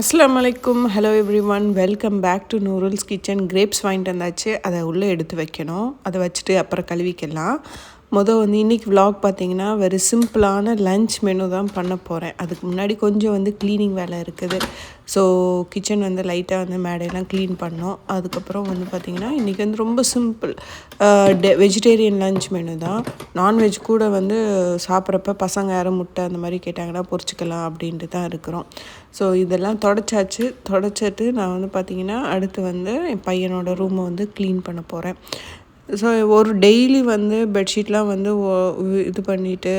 அஸ்லாம் வலைக்கும் hello everyone welcome back to நூருல்ஸ் kitchen grapes வாங்கிட்டு வந்தாச்சு. அதை உள்ளே எடுத்து வைக்கணும். அதை வச்சுட்டு அப்புறம் கழுவிக்கலாம். மொதல் வந்து இன்றைக்கி விலாக் பார்த்தீங்கன்னா வெறு சிம்பிளான லஞ்ச் மெனு தான் பண்ண போகிறேன் அதுக்கு முன்னாடி கொஞ்சம் வந்து க்ளீனிங் வேலை இருக்குது. ஸோ கிச்சன் வந்து லைட்டாக வந்து மேடையெல்லாம் க்ளீன் பண்ணோம். அதுக்கப்புறம் வந்து பார்த்திங்கன்னா இன்றைக்கி வந்து ரொம்ப சிம்பிள் டெ வெஜிடேரியன் லஞ்ச் மெனு தான். நான்வெஜ் கூட வந்து சாப்பிட்றப்ப பசங்க யாரும் முட்டை அந்த மாதிரி கேட்டாங்கன்னா பொறிச்சிக்கலாம் அப்படின்ட்டு தான் இருக்கிறோம். ஸோ இதெல்லாம் தொடச்சாச்சு. தொடச்சிட்டு நான் வந்து பார்த்திங்கன்னா அடுத்து வந்து என் பையனோட ரூமை வந்து க்ளீன் பண்ண போகிறேன் ஸோ ஒரு டெய்லி வந்து பெட்ஷீட்லாம் வந்து இது பண்ணிவிட்டு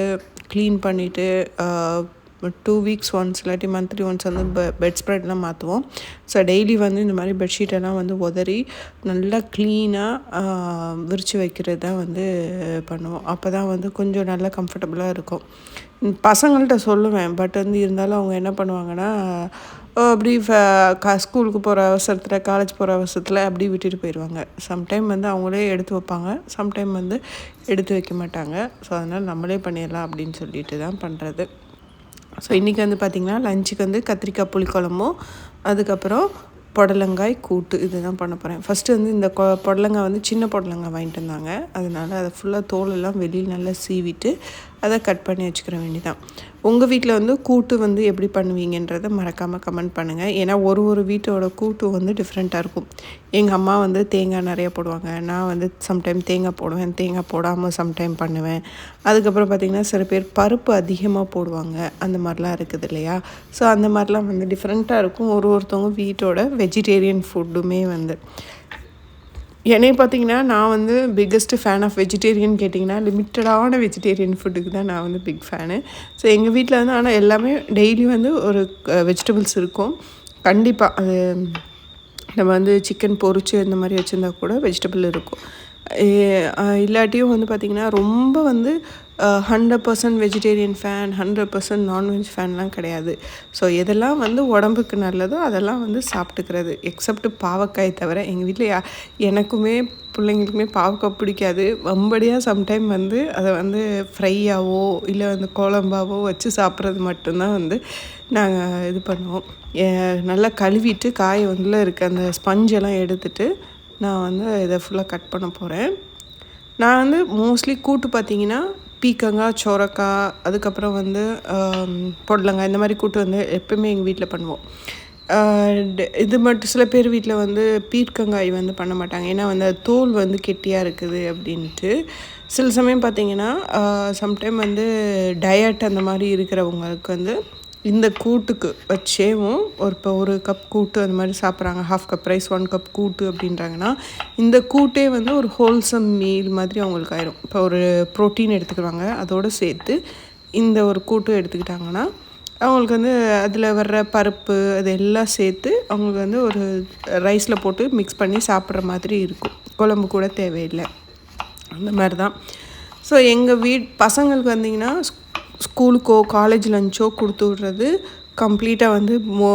க்ளீன் பண்ணிவிட்டு டூ வீக்ஸ் ஒன்ஸ் இல்லாட்டி மந்த்லி ஒன்ஸ் வந்து பெ பெட் ஸ்ப்ரெட்லாம் மாற்றுவோம் ஸோ டெய்லி வந்து இந்த மாதிரி பெட்ஷீட்டெல்லாம் வந்து உதறி நல்லா க்ளீனாக விரித்து வைக்கிறது தான் வந்து பண்ணுவோம். அப்போ தான் வந்து கொஞ்சம் நல்லா கம்ஃபர்டபுளாக இருக்கும். பசங்கள்கிட்ட சொல்லுவேன் பட் வந்து இருந்தாலும் அவங்க என்ன பண்ணுவாங்கன்னா அப்படி ஃப- ஸ்கூலுக்கு போகிற அவசரத்தில் காலேஜ் போகிற அவசரத்தில் அப்படி விட்டுட்டு போயிடுவாங்க சம்டைம் வந்து அவங்களே எடுத்து வைப்பாங்க. சம்டைம் வந்து எடுத்து வைக்க மாட்டாங்க. ஸோ அதனால் நம்மளே பண்ணிடலாம் அப்படின்னு சொல்லிட்டு தான் பண்ணுறது ஸோ இன்றைக்கி வந்து பார்த்திங்கன்னா லஞ்சுக்கு வந்து கத்திரிக்காய் புளிக்குழம்பும் அதுக்கப்புறம் புடலங்காய் கூட்டு இதுதான் பண்ண போகிறேன் ஃபஸ்ட்டு வந்து இந்த கொ புடலங்காய் வந்து சின்ன புடலங்காய் வாங்கிட்டு வந்தாங்க. அதனால அதை ஃபுல்லாக தோலெல்லாம் வெளியில் நல்லா சீவிட்டு அதை கட் பண்ணி வச்சுக்கிற வேண்டிதான் உங்கள் வீட்டில் வந்து கூட்டு வந்து எப்படி பண்ணுவீங்கன்றதை மறக்காமல் கமெண்ட் பண்ணுங்கள் ஏன்னா ஒரு ஒரு வீட்டோட கூட்டு வந்து டிஃப்ரெண்ட்டாக இருக்கும். எங்கள் அம்மா வந்து தேங்காய் நிறைய போடுவாங்க. நான் வந்து சம்டைம் தேங்காய் போடுவேன். தேங்காய் போடாமல் சம்டைம் பண்ணுவேன். அதுக்கப்புறம் பார்த்திங்கன்னா சில பேர் பருப்பு அதிகமாக போடுவாங்க. அந்த மாதிரிலாம் இருக்குது இல்லையா? ஸோ அந்த மாதிரிலாம் வந்து டிஃப்ரெண்ட்டாக இருக்கும். ஒரு ஒருத்தவங்க வீட்டோட வெஜிடேரியன் ஃபுட்டுமே வந்து. என்னை பார்த்தீங்கன்னா நான் வந்து பிக்கஸ்ட்டு ஃபேன் ஆஃப் வெஜிடேரியன் கேட்டிங்கன்னா லிமிட்டடான வெஜிடேரியன் ஃபுட்டுக்கு தான் நான் வந்து பிக் ஃபேனு ஸோ எங்கள் வீட்டில் வந்து ஆனால் எல்லாமே டெய்லி வந்து ஒரு வெஜிடபிள்ஸ் இருக்கும். கண்டிப்பாக அது நம்ம வந்து சிக்கன் பொரிச்சு இந்த மாதிரி வச்சுருந்தா கூட வெஜிடபிள் இருக்கும். இல்லாட்டியும் வந்து பார்த்திங்கன்னா ரொம்ப வந்து hundred percent vegetarian fan hundred percent non veg ஃபேன்லாம் கிடையாது. ஸோ எதெல்லாம் வந்து உடம்புக்கு நல்லதோ அதெல்லாம் வந்து சாப்பிட்டுக்கிறது. எக்ஸப்ட் பாவக்காய் தவிர எங்கள் வீட்டில் எனக்குமே பிள்ளைங்களுக்குமே பாவக்காய் பிடிக்காது. வம்படியாக சம்டைம் வந்து அதை வந்து ஃப்ரையாவோ இல்லை வந்து குழம்பாவோ வச்சு சாப்பிட்றது மட்டும்தான் வந்து நாங்கள் இது பண்ணுவோம். நல்லா கழுவிட்டு காய் வந்துல இருக்க அந்த ஸ்பஞ்செல்லாம் எடுத்துட்டு நான் வந்து இதை ஃபுல்லாக கட் பண்ண போகிறேன் நான் வந்து மோஸ்ட்லி கூட்டு பார்த்தீங்கன்னா பீக்கங்காய் சோரக்காய் அதுக்கப்புறம் வந்து பொடலங்காய் இந்த மாதிரி கூட்டு வந்து எப்பவுமே எங்கள் வீட்டில் பண்ணுவோம். இது மட்டும் சில பேர் வீட்டில் வந்து பீர்க்கங்காய் வந்து பண்ண மாட்டாங்க. ஏன்னா வந்து தோல் வந்து கெட்டியாக இருக்குது அப்படின்ட்டு. சில சமயம் பார்த்தீங்கன்னா சம்டைம் வந்து டயட் அந்த மாதிரி இருக்கிறவங்களுக்கு வந்து இந்த கூட்டுக்கு வச்சேவும் ஒரு இப்போ ஒரு கப் கூட்டு அந்த மாதிரி சாப்பிட்றாங்க. Half cup rice one cup கூட்டு அப்படின்றாங்கன்னா இந்த கூட்டே வந்து ஒரு ஹோல்சம் மீல் மாதிரி அவங்களுக்கு ஆயிரும். இப்போ ஒரு ப்ரோட்டீன் எடுத்துக்குவாங்க அதோடு சேர்த்து இந்த ஒரு கூட்டு எடுத்துக்கிட்டாங்கன்னா அவங்களுக்கு வந்து அதில் வர்ற பருப்பு அது எல்லாம் சேர்த்து அவங்களுக்கு வந்து ஒரு ரைஸில் போட்டு மிக்ஸ் பண்ணி சாப்பிட்ற மாதிரி இருக்கும். குழம்பு கூட தேவையில்லை. அந்த மாதிரி தான் ஸோ எங்கள் வீட் பசங்களுக்கு வந்தீங்கன்னா ஸ்கூலுக்கோ காலேஜ் லஞ்சோ கொடுத்து விட்றது கம்ப்ளீட்டாக வந்து மோ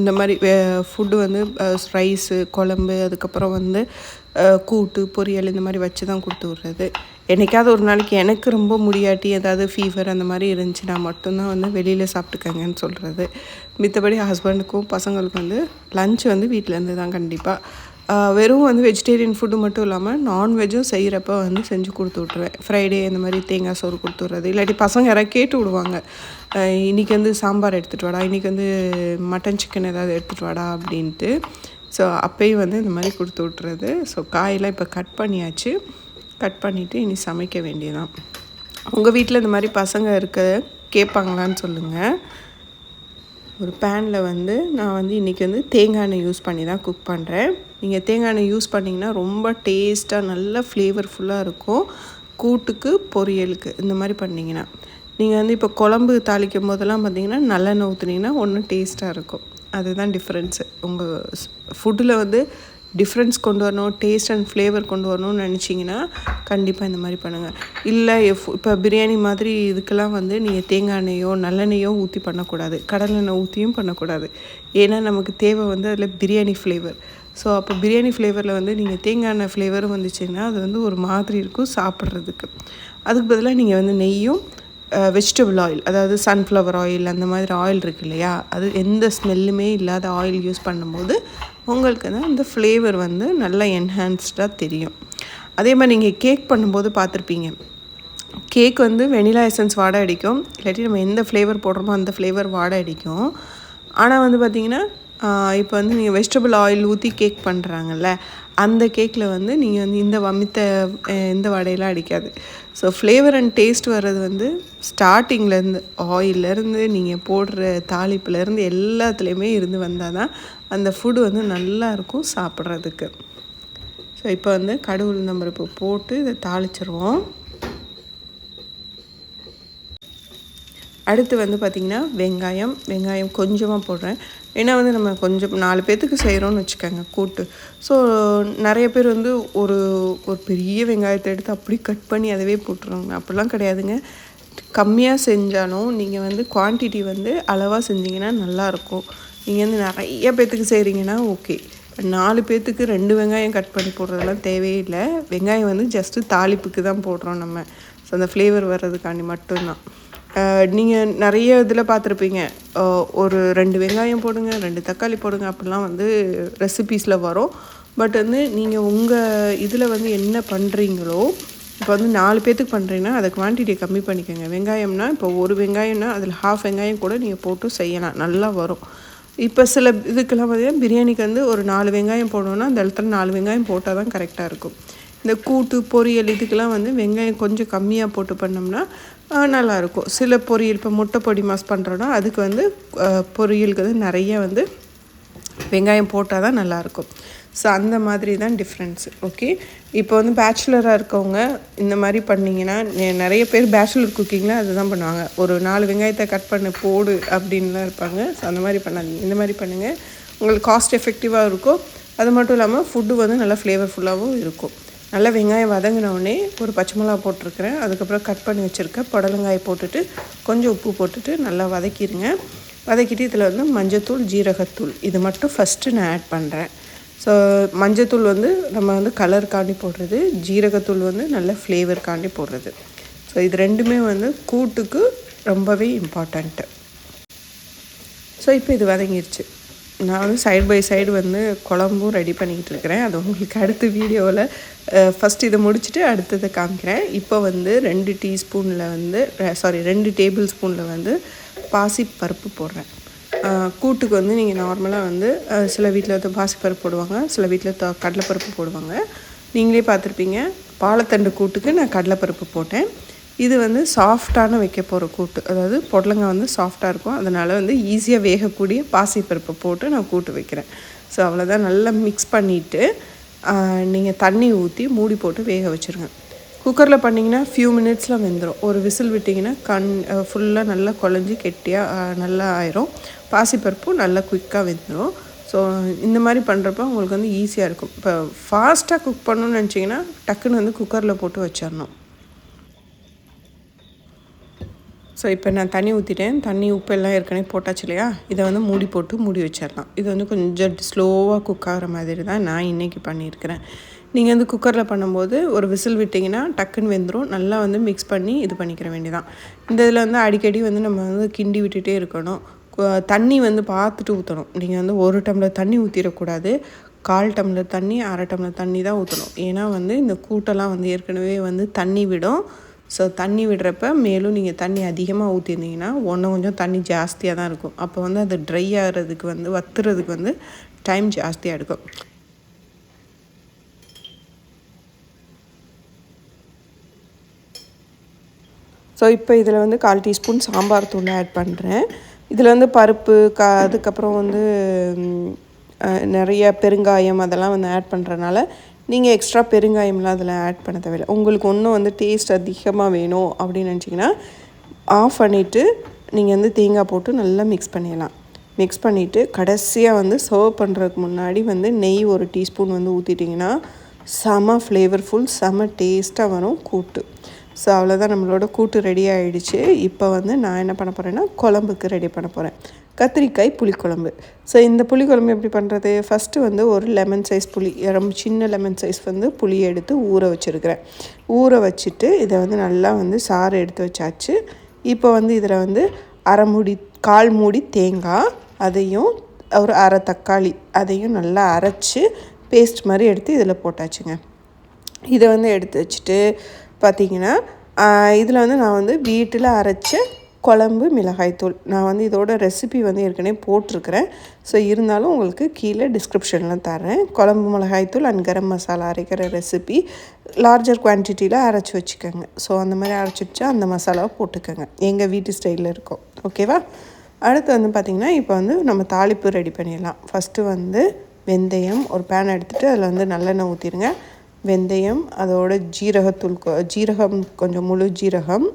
இந்த மாதிரி ஃபுட்டு வந்து ரைஸு குழம்பு அதுக்கப்புறம் வந்து கூட்டு பொரியல் இந்த மாதிரி வச்சு தான் கொடுத்து விட்றது. என்னைக்காவது ஒரு நாளைக்கு எனக்கு ரொம்ப முடியாட்டி ஏதாவது ஃபீவர் அந்த மாதிரி இருந்துச்சுன்னா மட்டும்தான் வந்து வெளியில் சாப்பிட்டுக்கங்கன்னு சொல்கிறது மித்தபடி ஹஸ்பண்டுக்கும் பசங்களுக்கும் வந்து லஞ்ச் வந்து வீட்டிலேருந்து தான் கண்டிப்பாக வெறும் வந்து வெஜிடேரியன் ஃபுட்டு மட்டும் இல்லாமல் நான்வெஜ்ஜும் செய்கிறப்ப வந்து செஞ்சு கொடுத்து விட்ருவேன் ஃப்ரைடே இந்த மாதிரி தேங்காய் சோறு கொடுத்து விட்றது. இல்லாட்டி பசங்க யாராவது கேட்டு விடுவாங்க. இன்றைக்கி இன்னைக்கு வந்து சாம்பார் எடுத்துகிட்டு வாடா இன்றைக்கி வந்து மட்டன் சிக்கன் ஏதாவது எடுத்துகிட்டு வாடா அப்படின்ட்டு. ஸோ அப்பயும் வந்து இந்த மாதிரி கொடுத்து விட்றது ஸோ காயெல்லாம் இப்போ கட் பண்ணியாச்சு. கட் பண்ணிவிட்டு இனி சமைக்க வேண்டியதான் உங்கள் வீட்டில் இந்த மாதிரி பசங்க இருக்க கேட்பாங்களான்னு சொல்லுங்கள் ஒரு பேனில் வந்து நான் வந்து இன்றைக்கி வந்து தேங்காய் எண்ணெய் யூஸ் பண்ணி தான் குக் பண்ணுறேன் நீங்கள் தேங்காய் எண்ணெய் யூஸ் பண்ணிங்கன்னா ரொம்ப டேஸ்ட்டாக நல்ல ஃப்ளேவர்ஃபுல்லாக இருக்கும். கூட்டுக்கு பொரியலுக்கு இந்த மாதிரி பண்ணிங்கன்னா. நீங்கள் வந்து இப்போ குழம்பு தாளிக்கும் போதெல்லாம் பார்த்தீங்கன்னா நல்லெண்ணெய் ஊற்றுனீங்கன்னா ஒன்றும் டேஸ்ட்டாக இருக்கும். அதுதான் டிஃப்ரென்ஸு உங்கள் ஃபுட்டில் வந்து டிஃப்ரென்ஸ் கொண்டு வரணும் டேஸ்ட் அண்ட் ஃப்ளேவர் கொண்டு வரணும்னு நினச்சிங்கன்னா கண்டிப்பாக இந்த மாதிரி பண்ணுங்கள் இல்லை இப்போ பிரியாணி மாதிரி இதுக்கெல்லாம் வந்து நீங்கள் தேங்காய் எண்ணெயோ நல்லெண்ணெயோ ஊற்றி பண்ணக்கூடாது. கடலெண்ணெய் ஊற்றியும் பண்ணக்கூடாது. ஏன்னா நமக்கு தேவை வந்து அதில் பிரியாணி ஃப்ளேவர் ஸோ அப்போ பிரியாணி ஃப்ளேவரில் வந்து நீங்கள் தேங்காய் எண்ணெய் ஃப்ளேவரும் வந்துச்சுன்னா அது வந்து ஒரு மாதிரி இருக்கும் சாப்பிட்றதுக்கு. அதுக்கு பதிலாக நீங்கள் வந்து நெய்யும் வெஜிடபிள் ஆயில் அதாவது சன்ஃப்ளவர் ஆயில் அந்த மாதிரி ஆயில் இருக்கு இல்லையா? அது எந்த ஸ்மெல்லுமே இல்லாத ஆயில் யூஸ் பண்ணும்போது உங்களுக்கு தான் அந்த ஃப்ளேவர் வந்து நல்லா என்ஹான்ஸ்டாக தெரியும். அதே மாதிரி நீங்கள் கேக் பண்ணும்போது பார்த்துருப்பீங்க. கேக் வந்து வெனிலா எசன்ஸ் வாடை அடிக்கும். இல்லாட்டி நம்ம எந்த ஃப்ளேவர் போடுறோமோ அந்த ஃப்ளேவர் வாடை அடிக்கும். ஆனால் வந்து பார்த்திங்கன்னா இப்போ வந்து நீங்கள் வெஜிடபிள் ஆயில் ஊற்றி கேக் பண்ணுறாங்கல்ல அந்த கேக்கில் வந்து நீங்கள் வந்து இந்த வமித்த இந்த வடையெல்லாம் அடிக்காது. ஸோ ஃப்ளேவர் அண்ட் டேஸ்ட் வர்றது வந்து ஸ்டார்டிங்லேருந்து ஆயிலேருந்து நீங்கள் போடுற தாளிப்புலேருந்து எல்லாத்துலேயுமே இருந்து வந்தால் தான் அந்த ஃபுட்டு வந்து நல்லாயிருக்கும் சாப்பிட்றதுக்கு. ஸோ இப்போ வந்து கடவுள் நம்பருப்பு போட்டு இதை தாளிச்சிருவோம். அடுத்து வந்து பார்த்திங்கன்னா வெங்காயம் வெங்காயம் கொஞ்சமாக போடுறேன். ஏன்னா வந்து நம்ம கொஞ்சம் நாலு பேர்த்துக்கு செய்கிறோன்னு வச்சுக்கோங்க கூட்டு. ஸோ நிறைய பேர் வந்து ஒரு ஒரு பெரிய வெங்காயத்தை எடுத்து அப்படி கட் பண்ணி அதவே போட்டுருவாங்க. அப்படிலாம் கிடையாதுங்க. கம்மியாக செஞ்சாலும் நீங்கள் வந்து குவான்டிட்டி வந்து அளவாக செஞ்சிங்கன்னா நல்லாயிருக்கும். நீங்கள் வந்து நிறைய பேர்த்துக்கு செய்கிறீங்கன்னா ஓகே நாலு பேர்த்துக்கு ரெண்டு வெங்காயம் கட் பண்ணி போடுறதெல்லாம் தேவையே இல்லை. வெங்காயம் வந்து ஜஸ்ட்டு தாளிப்புக்கு தான் போடுறோம் நம்ம. ஸோ அந்த ஃப்ளேவர் வர்றதுக்காண்டி மட்டும்தான். நீங்கள் நிறைய இதில் பார்த்துருப்பீங்க. ஒரு ரெண்டு வெங்காயம் போடுங்க ரெண்டு தக்காளி போடுங்க அப்படிலாம் வந்து ரெசிபீஸில் வரும். பட் வந்து நீங்கள் உங்கள் இதில் வந்து என்ன பண்ணுறீங்களோ இப்போ வந்து நாலு பேர்த்துக்கு பண்ணுறீங்கன்னா அதை குவான்டிட்டியை கம்மி பண்ணிக்கோங்க. வெங்காயம்னா இப்போ ஒரு வெங்காயம்னா அதில் ஹாஃப் வெங்காயம் கூட நீங்கள் போட்டு செய்யலாம். நல்லா வரும். இப்போ சில இதுக்கெல்லாம் பார்த்தீங்கன்னா பிரியாணிக்கு வந்து ஒரு நாலு வெங்காயம் போடணுன்னா அந்த இடத்துல நாலு வெங்காயம் போட்டால் தான் கரெக்டாக இருக்கும். இந்த கூட்டு பொரியல் இதுக்கெல்லாம் வந்து வெங்காயம் கொஞ்சம் கம்மியாக போட்டு பண்ணோம்னா நல்லாயிருக்கும். சில பொரியல் இப்போ முட்டை பொடி மாஸ் பண்ணுறோன்னா அதுக்கு வந்து பொரியலுக்கு வந்து நிறைய வந்து வெங்காயம் போட்டால் தான் நல்லாயிருக்கும். ஸோ அந்த மாதிரி தான் டிஃப்ரென்ஸு ஓகே இப்போ வந்து பேச்சுலராக இருக்கவங்க இந்த மாதிரி பண்ணிங்கன்னா நிறைய பேர் பேச்சுலர் குக்கிங்கில் அதுதான் பண்ணுவாங்க. ஒரு நாலு வெங்காயத்தை கட் பண்ண போடு அப்படின்லாம் இருப்பாங்க. ஸோ அந்த மாதிரி பண்ணாதீங்க. இந்த மாதிரி பண்ணுங்கள் உங்களுக்கு காஸ்ட் எஃபெக்டிவாக இருக்கும். அது மட்டும் இல்லாமல் ஃபுட்டு வந்து நல்லா ஃப்ளேவர்ஃபுல்லாகவும் இருக்கும். நல்லா வெங்காயம் வதங்கினவுடனே ஒரு பச்சை மிளகா போட்டிருக்கிறேன். அதுக்கப்புறம் கட் பண்ணி வச்சுருக்கேன் புடலங்காய் போட்டுட்டு கொஞ்சம் உப்பு போட்டுட்டு நல்லா வதக்கிடுங்க வதக்கிட்டு இதில் வந்து மஞ்சத்தூள் ஜீரகத்தூள். இது மட்டும் ஃபஸ்ட்டு நான் ஆட் பண்ணுறேன் ஸோ மஞ்சத்தூள் வந்து நம்ம வந்து கலருக்காண்டி போடுறது ஜீரகத்தூள் வந்து நல்ல ஃப்ளேவருக்காண்டி போடுறது. ஸோ இது ரெண்டுமே வந்து கூட்டுக்கு ரொம்பவே இம்பார்ட்டண்ட்டு ஸோ இப்போ இது வதங்கிடுச்சு நான் வந்து சைடு பை சைடு வந்து குழம்பும் ரெடி பண்ணிக்கிட்டு இருக்கிறேன். அது உங்களுக்கு அடுத்த வீடியோவில் ஃபஸ்ட் இதை முடிச்சுட்டு அடுத்ததை காமிக்கிறேன். இப்போ வந்து ரெண்டு டீஸ்பூனில் வந்து சாரி ரெண்டு டேபிள் ஸ்பூனில் வந்து பாசி பருப்பு போடுறேன் கூட்டுக்கு வந்து நீங்கள் நார்மலாக வந்து சில வீட்டில் வந்து பாசிப்பருப்பு போடுவாங்க சில வீட்டில் த கடலைப்பருப்பு போடுவாங்க. நீங்களே பார்த்துருப்பீங்க. பாலத்தண்டு கூட்டுக்கு நான் கடலைப்பருப்பு போட்டேன். இது வந்து சாஃப்டான வைக்க போகிற கூட்டு. அதாவது பொடலங்காய் வந்து சாஃப்டாக இருக்கும். அதனால் வந்து ஈஸியாக வேகக்கூடிய பாசிப்பருப்பை போட்டு நான் கூட்டு வைக்கிறேன். ஸோ அவ்வளோதான் நல்லா மிக்ஸ் பண்ணிவிட்டு நீங்கள் தண்ணி ஊற்றி மூடி போட்டு வேக வச்சுருங்க. குக்கரில் பண்ணிங்கன்னா ஃபியூ மினிட்ஸில் வெந்துடும் ஒரு விசில் விட்டிங்கன்னா கண் ஃபுல்லாக நல்லா குழஞ்சி கெட்டியாக நல்லா ஆயிரும். பாசிப்பருப்பும் நல்லா குயிக்காக வெந்துடும் ஸோ இந்த மாதிரி பண்ணுறப்ப உங்களுக்கு வந்து ஈஸியாக இருக்கும். இப்போ ஃபாஸ்ட்டாக குக் பண்ணணும்னு நினச்சிங்கன்னா டக்குன்னு வந்து குக்கரில் போட்டு வச்சிடணும் ஸோ இப்போ நான் தண்ணி ஊற்றிட்டேன் தண்ணி உப்பு எல்லாம் ஏற்கனவே போட்டாச்சு இல்லையா? இதை வந்து மூடி போட்டு மூடி வச்சிடலாம். இது வந்து கொஞ்சம் ஸ்லோவாக குக் ஆகிற மாதிரி தான் நான் இன்றைக்கி பண்ணியிருக்கிறேன். நீங்கள் வந்து குக்கரில் பண்ணும்போது ஒரு விசில் விட்டிங்கன்னா டக்குன்னு வெந்துடும் நல்லா வந்து மிக்ஸ் பண்ணி இது பண்ணிக்கிற வேண்டியதான் இந்த இதில் வந்து அடிக்கடி வந்து நம்ம வந்து கிண்டி விட்டுட்டே இருக்கணும். தண்ணி வந்து பார்த்துட்டு ஊற்றணும் நீங்கள் வந்து ஒரு டம்ளர் தண்ணி ஊற்றிடக்கூடாது கால் டம்ளர் தண்ணி அரை டம்ளர் தண்ணி தான் ஊற்றணும் ஏன்னா வந்து இந்த கூட்டெல்லாம் வந்து ஏற்கனவே வந்து தண்ணி விடும். ஸோ தண்ணி விடுறப்ப மேலும் நீங்கள் தண்ணி அதிகமாக ஊற்றிருந்தீங்கன்னா ஒன்று கொஞ்சம் தண்ணி ஜாஸ்தியாக தான் இருக்கும். அப்போ வந்து அது ட்ரை ஆகிறதுக்கு வந்து வத்துறதுக்கு வந்து டைம் ஜாஸ்தியாக எடுக்கும். ஸோ இப்போ இதில் வந்து கால் டீஸ்பூன் சாம்பார் தூள் ஆட் பண்ணுறேன் இதில் வந்து பருப்பு க அதுக்கப்புறம் வந்து நிறைய பெருங்காயம் அதெல்லாம் வந்து ஆட் பண்ணுறனால நீங்கள் எக்ஸ்ட்ரா பெருங்காயம்லாம் அதில் ஆட் பண்ண தேவையில்லை. உங்களுக்கு ஒன்றும் வந்து டேஸ்ட் அதிகமாக வேணும் அப்படின்னு நினச்சிங்கன்னா ஆஃப் பண்ணிவிட்டு நீங்கள் வந்து தேங்காய் போட்டு நல்லா மிக்ஸ் பண்ணிடலாம். மிக்ஸ் பண்ணிவிட்டு கடைசியாக வந்து சர்வ் பண்ணுறதுக்கு முன்னாடி வந்து நெய் ஒரு டீஸ்பூன் வந்து ஊற்றிட்டிங்கன்னா செம ஃப்ளேவர்ஃபுல் செம டேஸ்ட்டாக வரும் கூட்டு. ஸோ அவ்வளோதான் நம்மளோட கூட்டு ரெடி ஆகிடுச்சு இப்போ வந்து நான் என்ன பண்ண போகிறேன்னா குழம்புக்கு ரெடி பண்ண போகிறேன் கத்திரிக்காய் புளிக்குழம்பு. ஸோ இந்த புளிக்குழம்பு எப்படி பண்ணுறது ஃபஸ்ட்டு வந்து ஒரு லெமன் சைஸ் புளி ரொம்ப சின்ன லெமன் சைஸ் வந்து புளியை எடுத்து ஊற வச்சுருக்கிறேன். ஊற வச்சுட்டு இதை வந்து நல்லா வந்து சாறு எடுத்து வச்சாச்சு. இப்போ வந்து இதில் வந்து அரை மூடி கால் மூடி தேங்காய் அதையும் ஒரு அரை தக்காளி அதையும் நல்லா அரைச்சி பேஸ்ட் மாதிரி எடுத்து இதில் போட்டாச்சுங்க. இதை வந்து எடுத்து வச்சுட்டு பார்த்திங்கன்னா இதில் வந்து நான் வந்து வீட்டில் அரைச்ச குழம்பு மிளகாய்த்தூள். நான் வந்து இதோட ரெசிபி வந்து ஏற்கனவே போட்டிருக்கிறேன். ஸோ இருந்தாலும் உங்களுக்கு கீழே டிஸ்கிரிப்ஷனில் தரேன் குழம்பு மிளகாய்த்தூள் அண்ட் கரம் மசாலா அரைக்கிற ரெசிபி லார்ஜர் குவான்டிட்டியில் அரைச்சி வச்சுக்கோங்க. ஸோ அந்த மாதிரி அரைச்சி வச்சா அந்த மசாலாவை போட்டுக்கோங்க. எங்கள் வீட்டு ஸ்டைலில் இருக்கும். ஓகேவா அடுத்து வந்து பார்த்திங்கன்னா இப்போ வந்து நம்ம தாளிப்பு ரெடி பண்ணிடலாம். ஃபஸ்ட்டு வந்து வெந்தயம் ஒரு பேன் எடுத்துகிட்டு அதில் வந்து நல்லெண்ணெய் ஊற்றிடுங்க வெந்தயம் அதோட ஜீரகத்தூள் ஜீரகம் கொஞ்சம் முழு ஜீரகம்.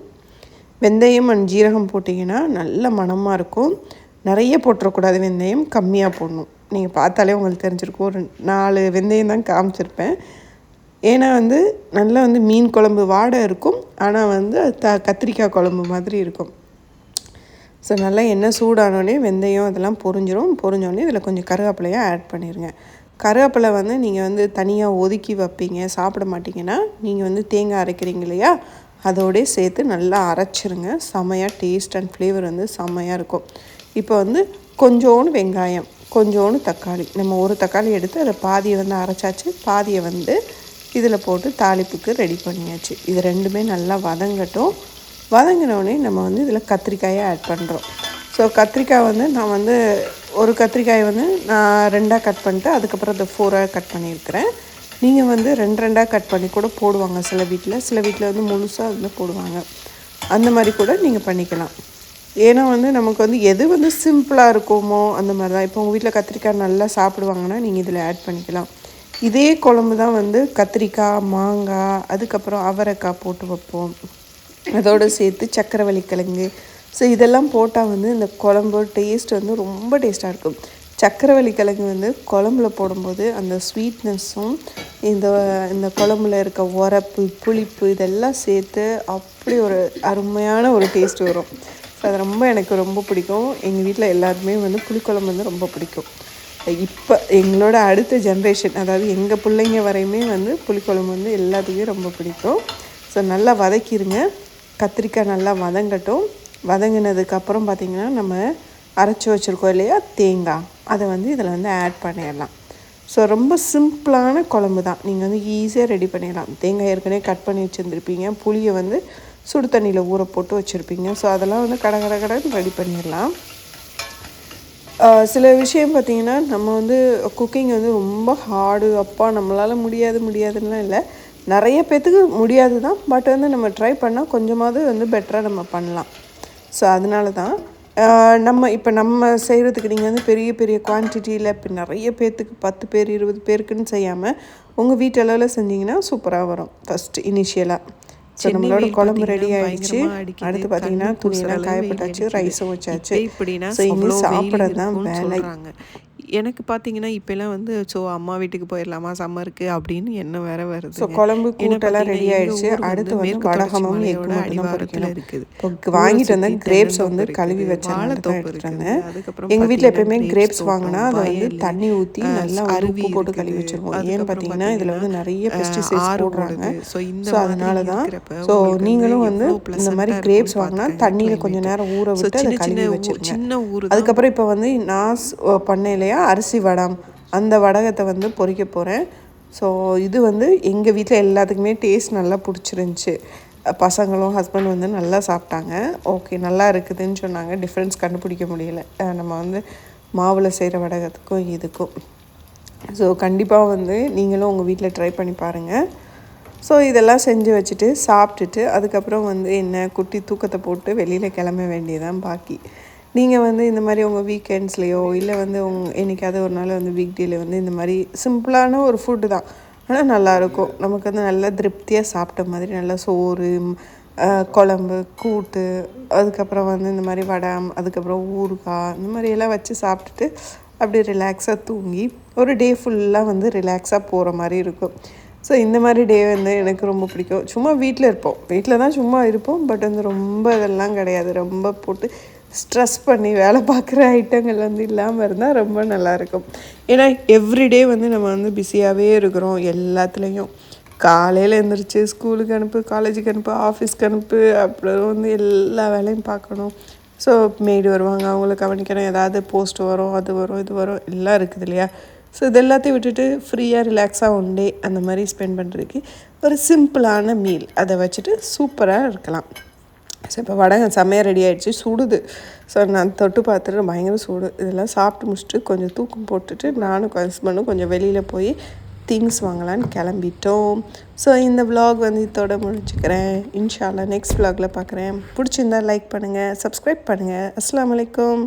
வெந்தயம் அண்ட் ஜீரகம் போட்டிங்கன்னா நல்ல மணமாக இருக்கும். நிறைய போட்டுறக்கூடாது வெந்தயம் கம்மியாக போடணும். நீங்கள் பார்த்தாலே உங்களுக்கு தெரிஞ்சிருக்கும். ஒரு நாலு வெந்தயம் தான் காமிச்சிருப்பேன். ஏன்னா வந்து நல்லா வந்து மீன் குழம்பு வாடை இருக்கும். ஆனால் வந்து த கத்திரிக்காய் குழம்பு மாதிரி இருக்கும். ஸோ நல்லா எண்ணெய் சூடானோடனே வெந்தயம் இதெல்லாம் பொரிஞ்சிரும். பொரிஞ்சோடனே இதில் கொஞ்சம் கருவேப்பிலையாக ஆட் பண்ணிடுங்க கருவேப்பிலை வந்து நீங்கள் வந்து தனியாக ஒதுக்கி வைப்பீங்க சாப்பிட மாட்டிங்கன்னா நீங்கள் வந்து தேங்காய் அரைக்கிறீங்க இல்லையா? அதோடய சேர்த்து நல்லா அரைச்சிருங்க. செம்மையாக டேஸ்ட் அண்ட் ஃப்ளேவர் வந்து செம்மையாக இருக்கும். இப்போ வந்து கொஞ்சோண்டு வெங்காயம் கொஞ்சோண்டு தக்காளி. நம்ம ஒரு தக்காளி எடுத்து அதை பாதியை வந்து அரைச்சாச்சு. பாதியை வந்து இதில் போட்டு தாளிப்புக்கு ரெடி பண்ணியாச்சு. இது ரெண்டுமே நல்லா வதங்கட்டும். வதங்கினோடனே நம்ம வந்து இதில் கத்திரிக்காயை ஆட் பண்ணுறோம் ஸோ கத்திரிக்காய் வந்து நான் வந்து ஒரு கத்திரிக்காயை வந்து நான் ரெண்டாக கட் பண்ணிட்டு அதுக்கப்புறம் அதை ஃபோராக கட் பண்ணியிருக்கிறேன் நீங்கள் வந்து ரெண்டு ரெண்டாக கட் பண்ணி கூட போடுவாங்க சில வீட்டில் சில வீட்டில் வந்து முழுசாக வந்து போடுவாங்க. அந்த மாதிரி கூட நீங்கள் பண்ணிக்கலாம். ஏன்னா வந்து நமக்கு வந்து எது வந்து சிம்பிளாக இருக்குமோ அந்த மாதிரி தான். இப்போ உங்கள் வீட்டில் கத்திரிக்காய் நல்லா சாப்பிடுவாங்கன்னா நீங்கள் இதில் ஆட் பண்ணிக்கலாம். இதே குழம்பு தான் வந்து கத்திரிக்காய் மாங்காய் அதுக்கப்புறம் அவரைக்காய் போட்டு வைப்போம். அதோடு சேர்த்து சக்கரவள்ளி கிழங்கு ஸோ இதெல்லாம் போட்டால் வந்து இந்த குழம்பு டேஸ்ட் வந்து ரொம்ப டேஸ்ட்டாக இருக்கும். சக்கரவள்ளி கிழங்கு வந்து குழம்புல போடும்போது அந்த ஸ்வீட்னஸும் இந்த இந்த குழம்புல இருக்க உரப்பு புளிப்பு இதெல்லாம் சேர்த்து அப்படி ஒரு அருமையான ஒரு டேஸ்ட் வரும். ஸோ அது ரொம்ப எனக்கு ரொம்ப பிடிக்கும். எங்கள் வீட்டில் எல்லாருமே வந்து புளிக்குழம்பு வந்து ரொம்ப பிடிக்கும். இப்போ எங்களோட அடுத்த ஜென்ரேஷன் அதாவது எங்கள் பிள்ளைங்க வரையுமே வந்து புளிக்குழம்பு வந்து எல்லாத்துக்குமே ரொம்ப பிடிக்கும். ஸோ நல்லா வதக்கிடுங்க கத்திரிக்காய் நல்லா வதங்கட்டும். வதங்கினதுக்கப்புறம் பார்த்திங்கன்னா நம்ம அரைச்சி வச்சுருக்கோம் இல்லையா? தேங்காய். அதை வந்து இதில் வந்து ஆட் பண்ணிடலாம். ஸோ ரொம்ப சிம்பிளான குழம்பு தான். நீங்கள் வந்து ஈஸியாக ரெடி பண்ணிடலாம். தேங்காய் ஏற்கனவே கட் பண்ணி வச்சுருந்துருப்பீங்க. புளியை வந்து சுடு தண்ணியில் ஊற போட்டு வச்சுருப்பீங்க. ஸோ அதெல்லாம் வந்து கடை கடை கடைன்னு ரெடி பண்ணிடலாம். சில விஷயம் பார்த்திங்கன்னா நம்ம வந்து குக்கிங் வந்து ரொம்ப ஹார்டு அப்பா நம்மளால் முடியாது முடியாதுன்னெலாம் இல்லை. நிறைய பேர்த்துக்கு முடியாது தான். பட் வந்து நம்ம ட்ரை பண்ணால் கொஞ்சமாவது வந்து பெட்டராக நம்ம பண்ணலாம். ஸோ அதனால தான் நம்ம இப்போ நம்ம செய்கிறதுக்கு நீங்கள் வந்து பெரிய பெரிய குவான்டிட்டியில் இப்போ நிறைய பேர்த்துக்கு பத்து பேர் இருபது பேருக்குன்னு செய்யாமல் உங்கள் வீட்டு அளவில் செஞ்சிங்கன்னா சூப்பராக வரும். ஃபஸ்ட்டு இனிஷியலாக ஸோ நம்மளோட குழம்பு ரெடி ஆயிடுச்சு. அடுத்து பார்த்தீங்கன்னா துணியெல்லாம் காயப்பட்டாச்சு ரைஸும் வச்சாச்சு. ஸோ இனி சாப்பிட தான் வேலை. எனக்கு பார்த்தீங்கன்னா இப்போலாம் வந்து ஸோ அம்மா வீட்டுக்கு போயிடலாமா சம்மருக்கு அப்படின்னு என்ன வேற வருது. ஸோ குழம்பு கூட்டெல்லாம் ரெடி ஆயிடுச்சு. அடுத்து வந்து வடகமும் அடிவாரத்தில் இருக்குது. வாங்கிட்டு வந்தேன் கிரேப்ஸ் வந்து கழுவி எடுத்துட்டு வந்தேன். எங்கள் வீட்டில் எப்பயுமே கிரேப்ஸ் வாங்கினா அதை வந்து தண்ணி ஊற்றி நல்லா உப்பு போட்டு கழுவி வச்சிருவோம். ஏன்னு பார்த்தீங்கன்னா இதில் வந்து நிறைய பெஸ்டிசைட்ஸ் போடுறாங்க. ஸோ அதனால தான் ஸோ நீங்களும் வந்து இந்த மாதிரி கிரேப்ஸ் வாங்கினா தண்ணியில் கொஞ்சம் நேரம் ஊற விட்டு அதை கழுவி வச்சிருங்க. அதுக்கப்புறம் இப்போ வந்து நான் பண்ண இல்லையா அரிசி வடம் அந்த வடகத்தை வந்து பொறிக்க போகிறேன் ஸோ இது வந்து எங்கள் வீட்டில் எல்லாத்துக்குமே டேஸ்ட் நல்லா பிடிச்சிருந்துச்சி. பசங்களும் ஹஸ்பண்ட் வந்து நல்லா சாப்பிட்டாங்க. ஓகே நல்லா இருக்குதுன்னு சொன்னாங்க. டிஃப்ரென்ஸ் கண்டுபிடிக்க முடியல. நம்ம வந்து மாவில் செய்கிற வடகத்துக்கும் இதுக்கும். ஸோ கண்டிப்பாக வந்து நீங்களும் உங்கள் வீட்டில் ட்ரை பண்ணி பாருங்கள் ஸோ இதெல்லாம் செஞ்சு வச்சுட்டு சாப்பிட்டுட்டு அதுக்கப்புறம் வந்து என்ன குட்டி தூக்கத்தை போட்டு வெளியில் கிளம்ப வேண்டியதான் பாக்கி. நீங்கள் வந்து இந்த மாதிரி உங்கள் வீக்கெண்ட்ஸ்லேயோ இல்லை வந்து உங் என்றைக்காவது ஒரு நாள் வந்து வீக் டேல வந்து இந்த மாதிரி சிம்பிளான ஒரு ஃபுட்டு தான். ஆனால் நல்லாயிருக்கும் நமக்கு வந்து நல்லா திருப்தியாக சாப்பிட்ட மாதிரி நல்லா சோறு குழம்பு கூட்டு அதுக்கப்புறம் வந்து இந்த மாதிரி வடம் அதுக்கப்புறம் ஊறுகாய் இந்த மாதிரி எல்லாம் வச்சு சாப்பிட்டுட்டு அப்படியே ரிலாக்ஸாக தூங்கி ஒரு டே ஃபுல்லாக வந்து ரிலாக்ஸாக போகிற மாதிரி இருக்கும். ஸோ இந்த மாதிரி டே வந்து எனக்கு ரொம்ப பிடிக்கும். சும்மா வீட்டில் இருப்போம். வீட்டில் தான் சும்மா இருப்போம். பட் வந்து ரொம்ப இதெல்லாம் கிடையாது. ரொம்ப போட்டு ஸ்ட்ரெஸ் பண்ணி வேலை பார்க்குற ஐட்டங்கள் வந்து இல்லாமல் இருந்தால் ரொம்ப நல்லாயிருக்கும். ஏன்னா எவ்ரிடே வந்து நம்ம வந்து பிஸியாகவே இருக்கிறோம் எல்லாத்துலேயும். காலையில் எழுந்திரிச்சு ஸ்கூலுக்கு அனுப்பு காலேஜுக்கு அனுப்பு ஆஃபீஸ்க்கு அனுப்பு அப்புறம் வந்து எல்லா வேலையும் பார்க்கணும். ஸோ மெய்டு வருவாங்க அவங்கள கவனிக்கணும் ஏதாவது போஸ்ட் வரும் அது வரும் இது வரும் எல்லாம் இருக்குது இல்லையா? ஸோ இது எல்லாத்தையும் விட்டுட்டு ஃப்ரீயாக ரிலாக்ஸாக ஒன் டே அந்த மாதிரி ஸ்பெண்ட் பண்ணுறதுக்கு ஒரு சிம்பிளான மீல் அதை வச்சுட்டு சூப்பராக இருக்கலாம். ஸோ இப்போ வடகம் செம்மையாக ரெடி ஆகிடுச்சு சுடுது. ஸோ நான் தொட்டு பார்த்துட்டு பயங்கர சூடு. இதெல்லாம் சாப்பிட்டு முடிச்சுட்டு கொஞ்சம் தூக்கம் போட்டுட்டு நானும் ஹஸ்பண்டும் கொஞ்சம் வெளியில் போய் திங்ஸ் வாங்கலான்னு கிளம்பிட்டோம். ஸோ இந்த விலாக் வந்து இதோட முடிச்சுக்கிறேன். இன்ஷால்லா நெக்ஸ்ட் விலாகில் பார்க்குறேன் பிடிச்சிருந்தா லைக் பண்ணுங்கள் சப்ஸ்கிரைப் பண்ணுங்கள் அஸ்லாம் வலைக்கம்